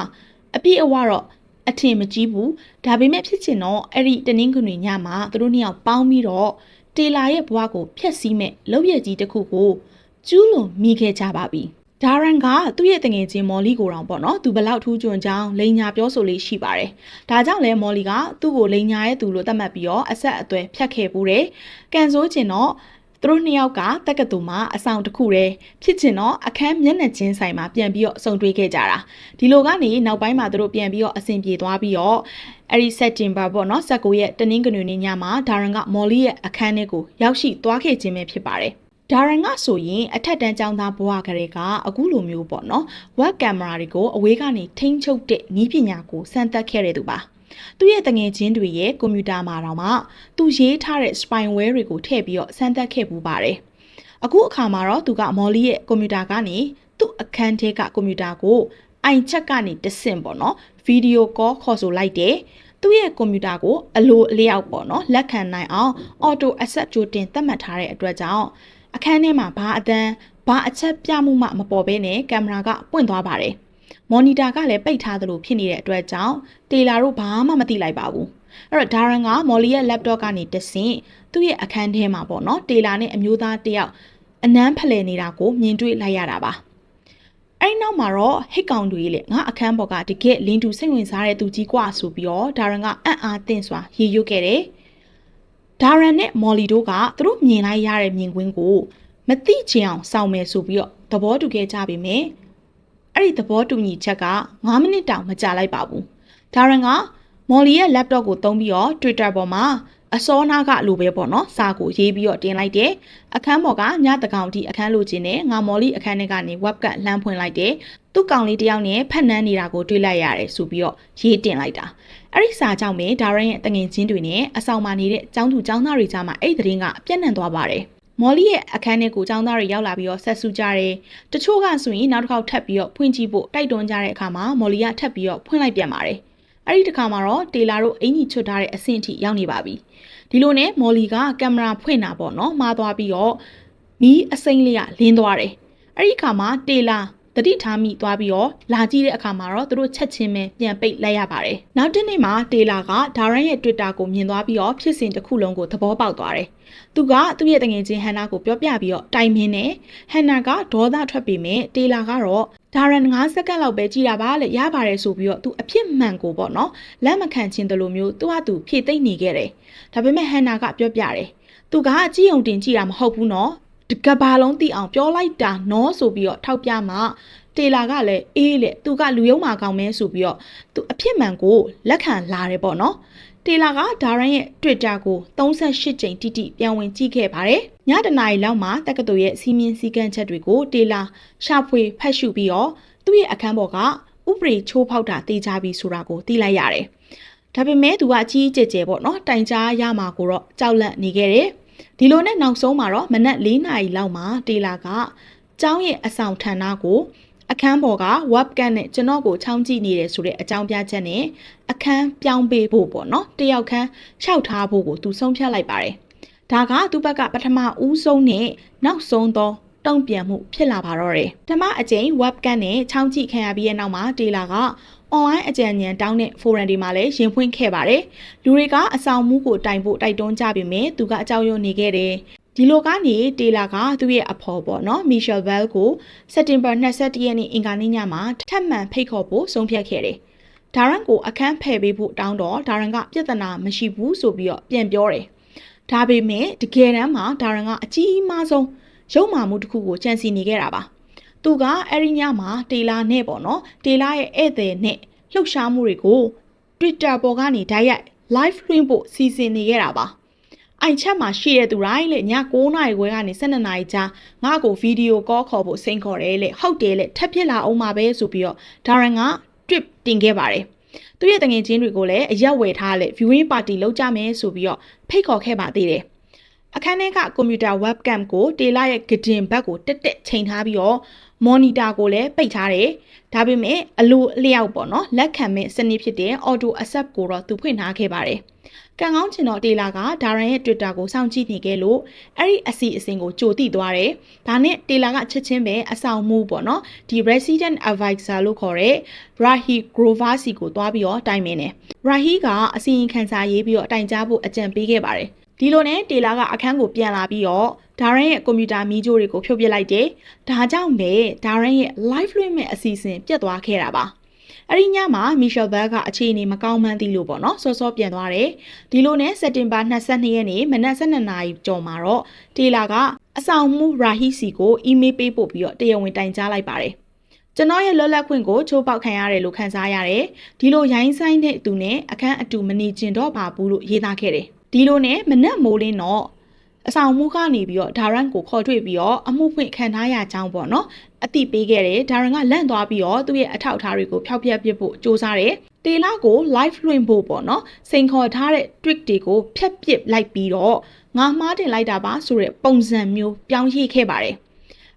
အပြည့်အဝတော့အထင်မကြီးဘူးဒါပေမဲ့ဖြစ်ချင်တော့အဲ့ဒီတနင်္ဂနွေညမှာသူတို့နှစ်ယောက်ပေါင်းပြီးတော့တေလာရဲ့ဘဝကိုဖျက်ဆီးမဲ့လောက်ရကြီးတစ်ခုကိုကျူးလွန်မိခဲ့ကြပါပြီဒါရန်ကသူ့ရဲ့တငယ်ချင်းမော်လီကိုတောင်ပေါ့နော်သူဘလောက်ထူးချွန်ကြောင်းလိန်ညာပြောဆိုလေးရှိပါတယ်ဒါကြောင့်လဲမော်လီကသူ့ကိုလိန်ညာရဲ့သူလို့သတ်မှတ်ပြီးတော့အဆက်အသွယ်ဖြတ်ခဲ့ပူတယ်ကန်ဆိုးချင်တော့ သူတို့နှစ်ယောက်ကတက္ကသိုလ်မှာအဆောင်တစ်ခုတည်းဖြစ်ချင်တော့အခန်းမျက်နှာချင်းဆိုင်မှာပြန်ပြီးတော့စုံတွေ့ခဲ့ကြတာဒီလိုကနေနောက်ပိုင်းမှာသူတို့ပြန်ပြီးတော့အဆင်ပြေသွားပြီးတော့အဲ့ဒီစက်တင်ဘာပေါ့နော်19ရက်တနင်္ဂနွေနေ့ညမှာဒါရန်ကမော်လီရဲ့အခန်းထဲကိုရောက်ရှိသွားခဲ့ခြင်းပဲဖြစ်ပါတယ်ဒါရန်ကဆိုရင်အထက်တန်းကျောင်းသားဘဝကလေးကအခုလိုမျိုးပေါ့နော်ဝက်ကင်မရာတွေကိုအဝေးကနေထိန်းချုပ်တဲ့နည်းပညာကိုစမ်းသပ်ခဲ့တဲ့သူပါ သူ့ရဲ့တငယ်ချင်းတွေရဲ့ကွန်ပျူတာမှာတော့မှသူရေးထားတဲ့ spyware တွေကိုထည့်ပြီးတော့စမ်းသပ်ခဲ့ပူပါတယ်အခုအခါမှာတော့သူကမော်လီရဲ့ကွန်ပျူတာကနေသူ့အခန်းထဲကကွန်ပျူတာကိုအိုင်ချက်ကနေတဆင့်ပေါ့နော်ဗီဒီယိုကောခေါ်ဆိုလိုက်တယ်သူ့ရဲ့ကွန်ပျူတာကိုအလိုအလျောက်ပေါ့နော်လက်ခံနိုင်အောင် auto accept ကြိုတင်သတ်မှတ်ထားတဲ့အတွက်ကြောင့်အခန်းထဲမှာဘာအတန်းဘာအချက်ပြမှုမှမပေါ်ဘဲနဲ့ကင်မရာကပွင့်သွားပါတယ် မော်နီတာကလည်းပိတ်ထားသလိုဖြစ်နေတဲ့အတွက်ကြောင့်တေလာတို့ဘာမှမသိလိုက်ပါဘူးအဲ့တော့ဒါရန်ကမော်လီရဲ့ laptop ကနေတဆင့်သူ့ရဲ့အခန်းထဲမှာပေါ့နော်တေလာနဲ့အမျိုးသားတယောက်အနမ်းဖလှယ်နေတာကိုမြင်တွေ့လိုက်ရတာပါအဲ့နောက်မှာတော့ဟိတ်ကောင်တွေလေငါအခန်းပေါ်ကတကယ်လင်းတူစိတ်ဝင်စားတဲ့သူကြီးကွာဆိုပြီးတော့ဒါရန်ကအံ့အားသင့်စွာရေရွတ်ခဲ့တယ်ဒါရန်နဲ့မော်လီတို့ကသူတို့မြင်လိုက်ရတဲ့မြင်ကွင်းကိုမသိချင်အောင်စောင့်မယ်ဆိုပြီးတော့သဘောတူခဲ့ကြပြီမြင် အဲ့ဒီသဘောတူညီချက်က9မိနစ်တောင်မကြာလိုက်ပါဘူးဒါရန်ကမော်လီရဲ့ laptop ကိုသုံးပြီးတော့ Twitter ပေါ်မှာအစောနာကလိုပဲပေါ့နော်စာကိုရေးပြီးတော့တင်လိုက်တယ်အခန်းပေါ်ကညတကောင်တီအခန်းလိုချင်တယ်ငါမော်လီအခန်းထဲကနေ webcam လှမ်းဖွင့်လိုက်တယ်သူ့ကောင်လေးတယောက်နဲ့ဖက်နန်းနေတာကိုတွေ့လိုက်ရတယ်ဆိုပြီးတော့ရေးတင်လိုက်တာအဲ့ဒီစာကြောင့်ပဲဒါရန်ရဲ့တငင်ချင်းတွေနဲ့အဆောင်မှာနေတဲ့ចောင်းသူចောင်းသားတွေကြားမှာအဲ့ဒီသတင်းကပြန့်နှံ့သွားပါတယ် မော်လီရဲ့အခန်းထဲကိုចောင်းသားတွေရောက်လာပြီးတော့ဆက်ဆူကြတယ်တချို့ကဆိုရင်နောက်တစ်ခေါက်ထပ်ပြီးတော့ဖွင့်ကြည့်ဖို့တိုက်တွန်းကြတဲ့အခါမှာမော်လီကထပ်ပြီးတော့ဖွင့်လိုက်ပြန်ပါတယ်အဲ့ဒီတစ်ခါမှာတော့တေလာတို့အင်ကြီးချွတ်ထားတဲ့အဆင့်အထိရောက်နေပါပြီဒီလိုနဲ့မော်လီကကင်မရာဖွင့်တာပေါ့နော်မှားသွားပြီးတော့မီးအစိမ့်လေးကလင်းသွားတယ်အဲ့ဒီအခါမှာတေလာ တတိထားမိသွားပြီးတော့လာကြည့်တဲ့အခါမှာတော့သူတို့ချက်ချင်းပဲပြန်ပိတ်လိုက်ရပါတယ်။နောက်တစ်နေ့မှာတေလာကဒါရန်ရဲ့ Twitter ကိုမြင်သွားပြီးတော့ဖြစ်စဉ်တစ်ခုလုံးကိုသဘောပေါက်သွားတယ်။သူကသူ့ရဲ့တငယ်ချင်းဟန်နာကိုပြောပြပြီးတော့တိုင်မင်းနဲ့ဟန်နာကဒေါသထွက်ပေမဲ့တေလာကတော့ဒါရန်9စက္ကန့်လောက်ပဲကြည်တာပါလေရပါတယ်ဆိုပြီးတော့သူအဖြစ်မှန်ကိုပေါ့နော်လက်မခံချင်းတယ်လို့မျိုးသူ့ဟာသူဖြည့်သိမ့်နေခဲ့တယ်။ဒါပေမဲ့ဟန်နာကပြောပြတယ်။သူကအကြည့်ုံတင်ကြည့်တာမဟုတ်ဘူးနော် တကဘာလုံးသိအောင်ပြောလိုက်တာနော်ဆိုပြီးတော့ထောက်ပြမှတေလာကလည်းအေးလေသူကလူယုံမာကောင်းမဲဆိုပြီးတော့သူအဖြစ်မှန်ကိုလက်ခံလာတယ်ပေါ့နော်တေလာကဒါရန်ရဲ့ Twitter ကို38ကြိမ်တိတိပြန်ဝင်ကြည့်ခဲ့ပါတယ်ညတနာရီလောက်မှာတက္ကသိုလ်ရဲ့စီမင်းစည်းကမ်းချက်တွေကိုတေလာရှာဖွေဖတ်ရှုပြီးတော့သူ့ရဲ့အခန်းပေါ်ကဥပဒေချိုးဖောက်တာသိကြပြီဆိုတာကိုသိလိုက်ရတယ်ဒါပေမဲ့သူကအကြီးကျယ်ကျယ်ပေါ့နော်တိုင်ကြားရမှာကိုတော့ကြောက်လန့်နေခဲ့တယ် ဒီလိုနဲ့နောက်ဆုံးမှာတော့မနက်၄နာရီလောက်မှာတေလာကကျောင်းရဲ့အဆောင်ဌာနကိုအခန်းပေါ်က webcam နဲ့ကျွန်တော်ကိုချောင်းကြည့်နေတယ်ဆိုတဲ့အကြောင်းပြချက်နဲ့အခန်းပြောင်းပေးဖို့ပေါ့နော်တယောက်ခန်းလျှောက်ထားဖို့ကိုသူဆုံးဖြတ်လိုက်ပါတယ်ဒါကသူ့ဘက်ကပထမဦးဆုံးနဲ့နောက်ဆုံးသောတုံ့ပြန်မှုဖြစ်လာပါတော့တယ်။ဓမ္မအကျဉ် webcam နဲ့ချောင်းကြည့်ခံရပြီးတဲ့နောက်မှာတေလာက online အကြံဉာဏ်တောင်းတဲ့ forum တွေမှာလည်းရင်ဖွင့်ခဲ့ပါတယ်။လူတွေကအဆောင်မှုကိုတိုင်ဖို့တိုက်တွန်းကြပေမဲ့သူကအကြောက်ရွံ့နေခဲ့တယ်။ဒီလိုကနေတေလာကသူ့ရဲ့အဖော်ပေါ့နော်မီရှယ်ဘဲလ်ကိုစက်တင်ဘာ22ရက်နေ့အင်္ဂါနေ့ညမှာထပ်မံဖိတ်ခေါ်ဖို့ဆုံးဖြတ်ခဲ့တယ်။ဒါရန်ကိုအခန်းဖယ်ပေးဖို့တောင်းတော့ဒါရန်ကပြဿနာမရှိဘူးဆိုပြီးတော့ပြန်ပြောတယ်။ဒါပေမဲ့တကယ်တမ်းမှာဒါရန်ကအကြီးအမားဆုံးရုပ်မာမှုတစ်ခုကိုကြံစီနေခဲ့တာပါ။ သူကအဲ့ဒီညမှာတေလာနဲ့ပေါ့နော်တေလာရဲ့ဧည့်သည်နဲ့လှုပ်ရှားမှုတွေကို Twitter ပေါ်ကနေဓာတ်ရိုက် live လွှင့်ဖို့စီစဉ်နေခဲ့တာပါ။အိုင်ချက်မှာရှိတဲ့သူတိုင်းလေည9နာရီခွဲကနေ12နာရီကြာငါ့ကိုဗီဒီယိုကောခေါ်ဖို့စိန်ခေါ်တယ်လေဟုတ်တယ်လေထပ်ဖြစ်လာအောင်ပါပဲဆိုပြီးတော့ဒါရန်က trip တင်ခဲ့ပါတယ်။သူ့ရဲ့တငယ်ချင်းတွေကိုလည်းအရက်ဝယ်ထားလေ viewing party လုပ်ကြမယ်ဆိုပြီးတော့ဖိတ်ခေါ်ခဲ့ပါသေးတယ်။အခန်းထဲကကွန်ပျူတာ webcam ကိုတေလာရဲ့ဂဒင်ဘက်ကိုတက်တက်ချိန်ထားပြီးတော့ မော်နီတာကိုလည်းပိတ်ထားတယ်။ဒါပေမဲ့အလိုအလျောက်ပေါ့နော်လက်ခံမဲ့စနစ်ဖြစ်တဲ့ auto accept ကိုတော့သူဖွင့်ထားခဲ့ပါတယ်။ကံကောင်းချင်တော့တေလာကဒါရန်ရဲ့ Twitter ကိုစောင့်ကြည့်နေခဲ့လို့အဲ့ဒီအစီအစဉ်ကိုကြိုသိသွားတယ်။ဒါနဲ့တေလာကချက်ချင်းပဲအဆောင်မှုပေါ့နော်။ဒီ resident advisor လို့ခေါ်တဲ့ Rahi Grover စီကိုသွားပြီးတော့တိုင်မင်းတယ်။ Rahi ကအစီရင်ခံစာရေးပြီးတော့တိုင်ကြားဖို့အကြံပေးခဲ့ပါတယ်။ဒီလိုနဲ့တေလာကအခန်းကိုပြန်လာပြီးတော့ ဒါရန်ရဲ့ကွန်ပျူတာမီးကြိုးတွေကိုဖြုတ်ပစ်လိုက်တယ်။ဒါကြောင့်ပဲဒါရန်ရဲ့ live လွှင့်မဲ့အစီအစဉ်ပြတ်သွားခဲ့တာပါ။အဲ့ဒီညမှာမီရှယ်ဘဲကအခြေအနေမကောင်းမှန်းသိလို့ပေါ့နော်စောစောပြန်သွားတယ်။ဒီလိုနဲ့စက်တင်ဘာ22ရက်နေ့မနက်7:00နာရီကျော်မှာတော့တေလာကအဆောင်မှုရာဟီစီကိုအီးမေးလ်ပေးပို့ပြီးတော့တရားဝင်တိုင်ကြားလိုက်ပါတယ်။ကျွန်တော်ရဲ့လွတ်လပ်ခွင့်ကိုချိုးပေါက်ခံရတယ်လို့ခန်းစားရတယ်။ဒီလိုရိုင်းဆိုင်တဲ့သူနဲ့အခန်းအတူမနေကျင်တော့ပါဘူးလို့ရေးသားခဲ့တယ်။ဒီလိုနဲ့မနက်မိုးလင်းတော့ အဆောင်မှုကနေပြီးတော့ဒါရန်ကိုခေါ်တွေ့ပြီးတော့အမှုဖွင့်ခံထားရကြောင်းပေါ့နော်အတိပေးခဲ့တယ်ဒါရန်ကလန့်သွားပြီးတော့သူ့ရဲ့အထောက်အထားတွေကိုဖျောက်ဖျက်ပစ်ဖို့စ조사တယ်တေလာကို live လွှင့်ဖို့ပေါ့နော်စိန်ခေါ်ထားတဲ့ trick တွေကိုဖျက်ပစ်လိုက်ပြီးတော့ငါမှားတင်လိုက်တာပါဆိုတဲ့ပုံစံမျိုးပြောင်းရေးခဲ့ပါတယ်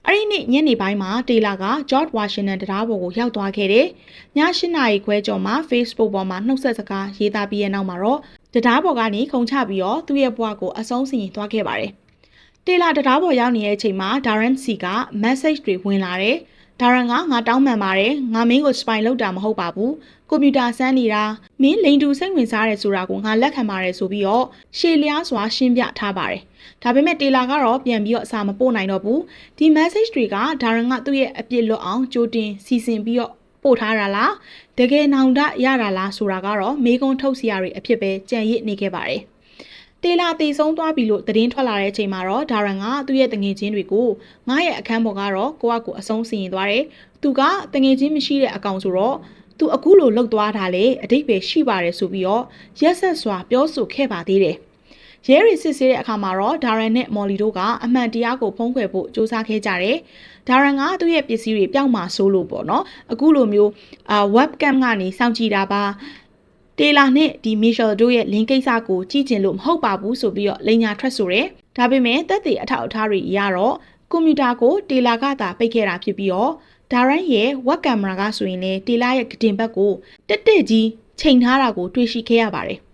အဲ့ဒီနေ့ညနေပိုင်းမှာတေလာက George Washington တရားပေါ်ကိုရောက်သွားခဲ့တယ်။ည၈နာရီခွဲကျော်မှာ Facebook ပေါ်မှာနှုတ်ဆက်စကားရေးသားပြီးတဲ့နောက်မှာတော့ တရားပေါ်ကနေခုံချပြီးတော့သူ့ရဲ့ဘဝကိုအဆုံးစီရင်သွားခဲ့ပါတယ်။တေလာတရားပေါ်ရောက်နေတဲ့အချိန်မှာ Darren C က message တွေဝင်လာတယ်။ Darren ကငါတောင်းပန်ပါတယ်။ငါမင်းကို spy လုပ်တာမဟုတ်ပါဘူး။ကွန်ပျူတာစမ်းနေတာမင်းလိန်တူစိတ်ဝင်စားတယ်ဆိုတာကိုငါလက်ခံပါတယ်ဆိုပြီးတော့ရှေလျားစွာရှင်းပြထားပါတယ်။ဒါပေမဲ့တေလာကတော့ပြန်ပြီးတော့အစာမပို့နိုင်တော့ဘူး။ဒီ message တွေက Darren ကသူ့ရဲ့အပြစ်လွတ်အောင်ကြိုတင်စီစဉ်ပြီးတော့ ပို့ထားတာလားတကယ်နောင်တရတာလားဆိုတာကတော့မေကွန်းထုတ်စရာတွေအဖြစ်ပဲကြံရစ်နေခဲ့ပါတယ်တေလာတေဆုံးသွားပြီလို့သတင်းထွက်လာတဲ့အချိန်မှာတော့ဒါရန်ကသူ့ရဲ့တငယ်ချင်းတွေကိုငါရဲ့အခန်းပေါ်ကတော့ကိုကကိုအဆုံးစီရင်သွားတယ်။သူကတငယ်ချင်းမရှိတဲ့အကောင်ဆိုတော့သူအခုလိုလှုပ်သွားတာလေအတိတ်ပဲရှိပါတယ်ဆိုပြီးတော့ရက်ဆက်စွာပြောဆိုခဲ့ပါသေးတယ်။ ရဲရီစစ်ဆေးတဲ့အခါမှာတော့ဒါရန်နဲ့မော်လီတို့ကအမှန်တရားကိုဖုံးကွယ်ဖို့စူးစမ်းခဲ့ကြတယ်။ဒါရန်ကသူ့ရဲ့ပစ္စည်းတွေပျောက်မှာဆိုလို့ပေါ့နော်။အခုလိုမျိုးအာ webcam ကနေစောင့်ကြည့်တာပါတတေလာနဲ့ဒီမီရှယ်တို့ရဲ့လင်းကိစ္စကိုကြည့်ကျင်လို့မဟုတ်ပါဘူးဆိုပြီးတော့လိန်ညာထွက်ဆိုတယ်။ဒါပေမဲ့တက်သေးအထောက်အထားတွေအရတော့ကွန်ပျူတာကိုတေလာကသာပိတ်ခဲ့တာဖြစ်ပြီးတော့ဒါရန်ရဲ့ဝက်ကင်မရာကဆိုရင်လေတေလာရဲ့ကတင်ဘက်ကိုတက်တက်ကြီးချိန်ထားတာကိုတွေ့ရှိခဲ့ရပါတယ်။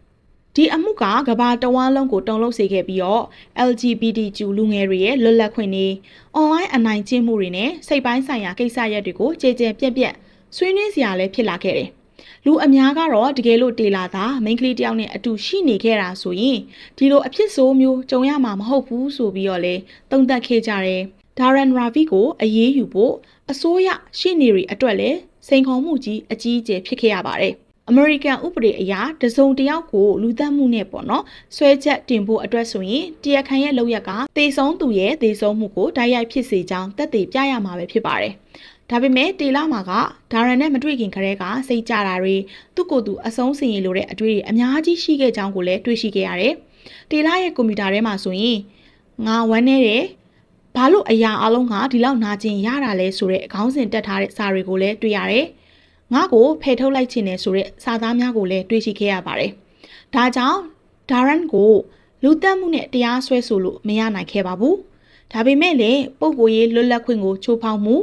ဒီအမှုကကဘာတဝမ်းလုံးကိုတုံ့လုပ်စေခဲ့ပြီးတော့ LGBTQ လူငယ်တွေရဲ့လွတ်လပ်ခွင့်တွေအွန်လိုင်းအနိုင်ကျင့်မှုတွေနဲ့စိတ်ပိုင်းဆိုင်ရာကိစ္စရပ်တွေကိုကြည်ကြဲပြက်ပြက်ဆွေးနွေးစရာလည်းဖြစ်လာခဲ့တယ်။လူအများကတော့တကယ်လို့တေလာတာမိန်းကလေးတယောက်နဲ့အတူရှိနေခဲ့တာဆိုရင်ဒီလိုအဖြစ်ဆိုးမျိုးကြုံရမှာမဟုတ်ဘူးဆိုပြီးတော့လေတုံ့တက်ခဲ့ကြတယ်။ဒါရန်ရာဗီကိုအရေးယူဖို့အစိုးရရှေ့နေတွေအတွက်လည်းစိန်ခေါ်မှုကြီးအကြီးအကျယ်ဖြစ်ခဲ့ရပါတယ်။ အမေရိကန်ဥပဒေအရတစုံတစ်ယောက်ကိုလူသတ်မှုနဲ့ပေါ့နော်ဆွဲချက်တင်ဖို့အတွက်ဆိုရင်တရားခံရဲ့လောက်ရက်ကတေဆုံးသူရဲ့တေဆုံးမှုကိုတိုက်ရိုက်ဖြစ်စေကြောင်းသက်သေပြရမှာပဲဖြစ်ပါတယ်။ဒါပေမဲ့တေလာမာကဒါရန်နဲ့မတွေ့ခင်ခရဲကစိတ်ကြတာတွေသူ့ကိုယ်သူအဆုံးစင်ရလိုတဲ့အတွေ့အတွေအများကြီးရှိခဲ့ကြောင်းကိုလည်းတွေ့ရှိခဲ့ရတယ်။တေလာရဲ့ကွန်ပျူတာထဲမှာဆိုရင်ငါဝမ်းနေတယ်ဘာလို့အရာအလုံးကဒီလောက်နာကျင်ရတာလဲဆိုတဲ့အခေါင်းစဉ်တက်ထားတဲ့စာတွေကိုလည်းတွေ့ရတယ်။ ငါ့ကိုဖယ်ထုတ်လိုက်ခြင်းနဲ့ဆိုတဲ့စာသားများကိုလည်းတွေ့ရှိခဲ့ရပါတယ်။ဒါကြောင့်ဒါရန်ကိုလူတက်မှုနဲ့တရားစွဲဆိုလို့မရနိုင်ခဲ့ပါဘူး။ဒါပေမဲ့လည်းပုံကိုယ်ရေးလွတ်လပ်ခွင့်ကိုချိုးဖောက်မှု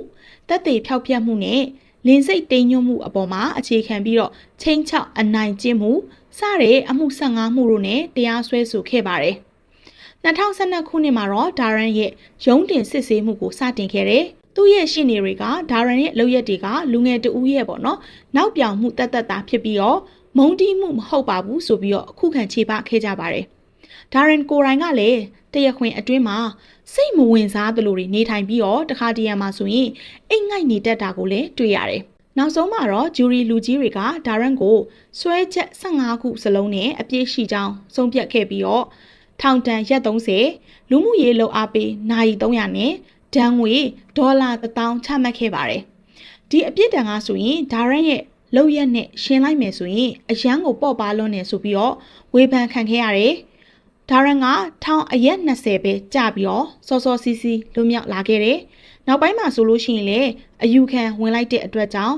တက်သေးဖျောက်ဖျက်မှုနဲ့လင်စိတ်တိမ်ညွတ်မှုအပေါ်မှာအခြေခံပြီးတော့ချင်းချောက်အနိုင်ကျင့်မှုစတဲ့အမှု15မှုတို့နဲ့တရားစွဲဆိုခဲ့ပါတယ်။2012ခုနှစ်မှာတော့ဒါရန်ရဲ့ရုံးတင်စစ်ဆေးမှုကိုစတင်ခဲ့တယ်။ သူ့ရဲ့ရှင်းနေတွေကဒါရန်ရဲ့လုပ်ရက်တွေကလူငယ်တဦးရဲ့ပေါ့နော်။နောက်ပြောင်မှုတက်တက်တာဖြစ်ပြီးတော့မုံတီးမှုမဟုတ်ပါဘူးဆိုပြီးတော့အခုခံခြေပခဲ့ကြပါတယ်။ဒါရန်ကိုရိုင်းကလည်းတရခွင်အတွင်းမှာစိတ်မဝင်စားသလိုတွေနေထိုင်ပြီးတော့တခါတရံမှာဆိုရင်အိတ်ငိုက်နေတတ်တာကိုလည်းတွေ့ရတယ်။နောက်ဆုံးမှာတော့ဂျူရီလူကြီးတွေကဒါရန်ကိုဆွဲချက်15ခုစလုံးနဲ့အပြည့်ရှိကြောင်းဆုံးဖြတ်ခဲ့ပြီးတော့ထောင်တန်ရက်30လူမှုရေးလုံအားပေးနိုင်300နဲ့ ဒဏ်ငွေဒေါ်လာ1000ချမှတ်ခဲ့ပါတယ်။ဒီအပြစ်ဒဏ်ကဆိုရင်ဒါရန်ရဲ့လောက်ရက်နဲ့ရှင်းလိုက်မယ်ဆိုရင်အရန်ကိုပေါ့ပါလွန်းနေဆိုပြီးတော့ဝေဖန်ခံခဲ့ရတယ်။ဒါရန်ကထောင်အရက်20ပဲကြာပြီးတော့စောစောစီးစီးလွမြောက်လာခဲ့တယ်။နောက်ပိုင်းမှာဆိုလို့ရှိရင်လေအယူခံဝင်လိုက်တဲ့အတွက်ကြောင့်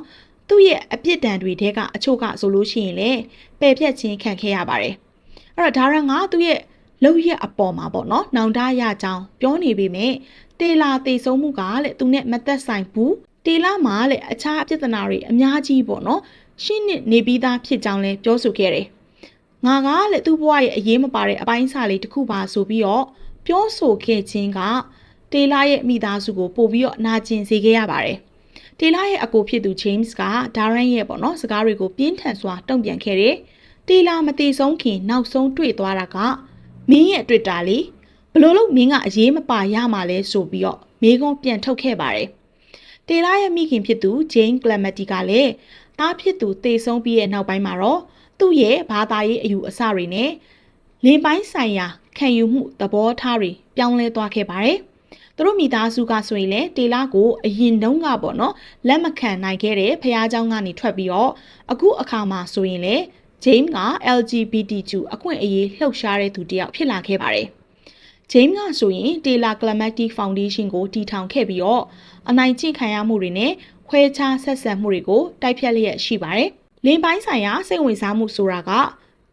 သူ့ရဲ့အပြစ်ဒဏ်တွေထဲကအချို့ကဆိုလို့ရှိရင်လေပယ်ဖြတ်ခြင်းခံခဲ့ရပါတယ်။အဲ့တော့ဒါရန်ကသူ့ရဲ့လောက်ရက်အပေါ်မှာပေါ့နော်နောင်တရကြောင်းပြောနေပေမဲ့ တေလာတေဆုံးမှုကလေသူနဲ့မသက်ဆိုင်ဘူးတေလာမှာလေအခြားပြဿနာတွေအများကြီးပေါ့နော်ရှင်းနေနေပြီးသားဖြစ်ကြောင်းလဲပြောဆိုခဲ့တယ်ငါကလေသူ့ဘဝရဲ့အရေးမပါတဲ့အပိုင်းစာလေးတစ်ခုပါဆိုပြီးတော့ပြောဆိုခဲ့ခြင်းကတေလာရဲ့မိသားစုကိုပို့ပြီးတော့နာကျင်စေခဲ့ရပါတယ်တေလာရဲ့အကိုဖြစ်သူ James ကဒါရန်ရဲ့ပေါ့နော်စကားတွေကိုပြင်းထန်စွာတုံ့ပြန်ခဲ့တယ်တေလာမတေဆုံးခင်နောက်ဆုံးတွေ့သွားတာကမင်းရဲ့ Twitter လေး ဘလို့လို့မင်းကအရေးမပါရမှာလဲဆိုပြီးတော့မေးခွန်းပြန်ထုတ်ခဲ့ပါတယ်။တေလာရဲ့မိခင်ဖြစ်သူ Jane Clementi ကလည်းတားဖြစ်သူတေဆုံးပြီးရဲ့နောက်ပိုင်းမှာတော့သူ့ရဲ့ဘာသာရေးအယူအဆတွေနဲ့လင်ပိုင်းဆိုင်ရာခံယူမှုသဘောထားတွေပြောင်းလဲသွားခဲ့ပါတယ်။သူတို့မိသားစုကဆိုရင်လည်းတေလာကိုအရင်တုန်းကပေါ့နော်လက်မခံနိုင်ခဲ့တဲ့ဖះเจ้าကနေထွက်ပြီးတော့အခုအခါမှာဆိုရင်လည်း James က LGBTQ အခွင့်အရေးလှုပ်ရှားတဲ့သူတစ်ယောက်ဖြစ်လာခဲ့ပါတယ်။ James ကဆိုရင် Taylor Climatic Foundation ကိုတည်ထောင်ခဲ့ပြီးတော့အနိုင်ကျင့်ခံရမှုတွေနဲ့ခွဲခြားဆက်ဆံမှုတွေကိုတိုက်ဖြတ်လျက်ရှိပါတယ်။လင်းပိုင်းဆိုင်ရာစိတ်ဝင်စားမှုဆိုတာက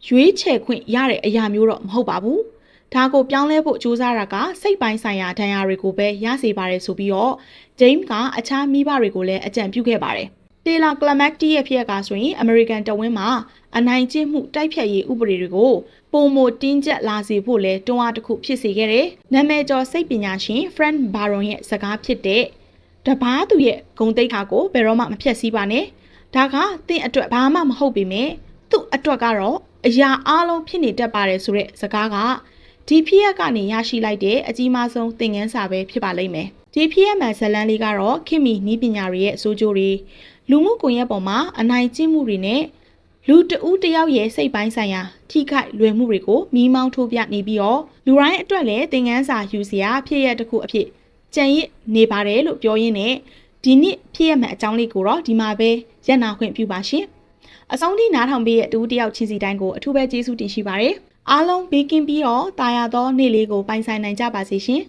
ရွေးချယ်ခွင့်ရတဲ့အရာမျိုးတော့မဟုတ်ပါဘူး။ဒါကိုပြောင်းလဲဖို့ကြိုးစားတာကစိတ်ပိုင်းဆိုင်ရာဒဏ်ရာတွေကိုပဲရစေပါတယ်ဆိုပြီးတော့ James ကအခြားမိဘတွေကိုလည်းအကြံပြုခဲ့ပါတယ်။ Taylor Climatic ရဲ့ဖြစ်ရကဆိုရင် American တဝင်းမှာအနိုင်ကျင့်မှုတိုက်ဖြတ်ရေးဥပဒေတွေကိုပုံမတင်းကျပ်လာစေဖို့လဲတွန်းအားတစ်ခုဖြစ်စေခဲ့တယ်။နာမည်ကျော်စိတ်ပညာရှင် Frank Baron ရဲ့စကားဖြစ်တဲ့တပားသူရဲ့ဂုံတိတ်ခါကိုဘယ်တော့မှမဖြတ်စည်းပါနဲ့။ဒါကတင့်အတွက်ဘာမှမဟုတ်ပေမဲ့သူ့အတွက်ကတော့အရာအလုံးဖြစ်နေတတ်ပါတယ်ဆိုတဲ့စကားကဒီဖြစ်ရက်ကနေရရှိလိုက်တဲ့အကြီးမားဆုံးသင်ခန်းစာပဲဖြစ်ပါလိမ့်မယ်။ဒီဖြစ်ရက်မှဇလန်လေးကတော့ခင်မီနီးပညာတွေရဲ့အစိုးကြိုးတွေ လူမှုကွန်ရက်ပေါ်မှာအနိုင်ကျင့်မှုတွေနဲ့လူတဦးတယောက်ရဲ့စိတ်ပိုင်းဆိုင်ရာထိခိုက်လွယ်မှုတွေကိုမိမောင်းထိုးပြနေပြီးတော့လူတိုင်းအတွက်လည်းသင်ခန်းစာယူစရာဖြစ်ရတစ်ခုအဖြစ်ကြံရစ်နေပါတယ်လို့ပြောရင်းနဲ့ဒီနှစ်ဖြစ်ရမယ့်အကြောင်းလေးကိုတော့ဒီမှာပဲရက်နာခွင့်ပြုပါရှင်အဆုံးထိနားထောင်ပေးတဲ့တူတယောက်ချင်းစီတိုင်းကိုအထူးပဲကျေးဇူးတင်ရှိပါတယ်အားလုံးဘေးကင်းပြီးတော့တာယာသောနေ့လေးကိုပိုင်ဆိုင်နိုင်ကြပါစေရှင်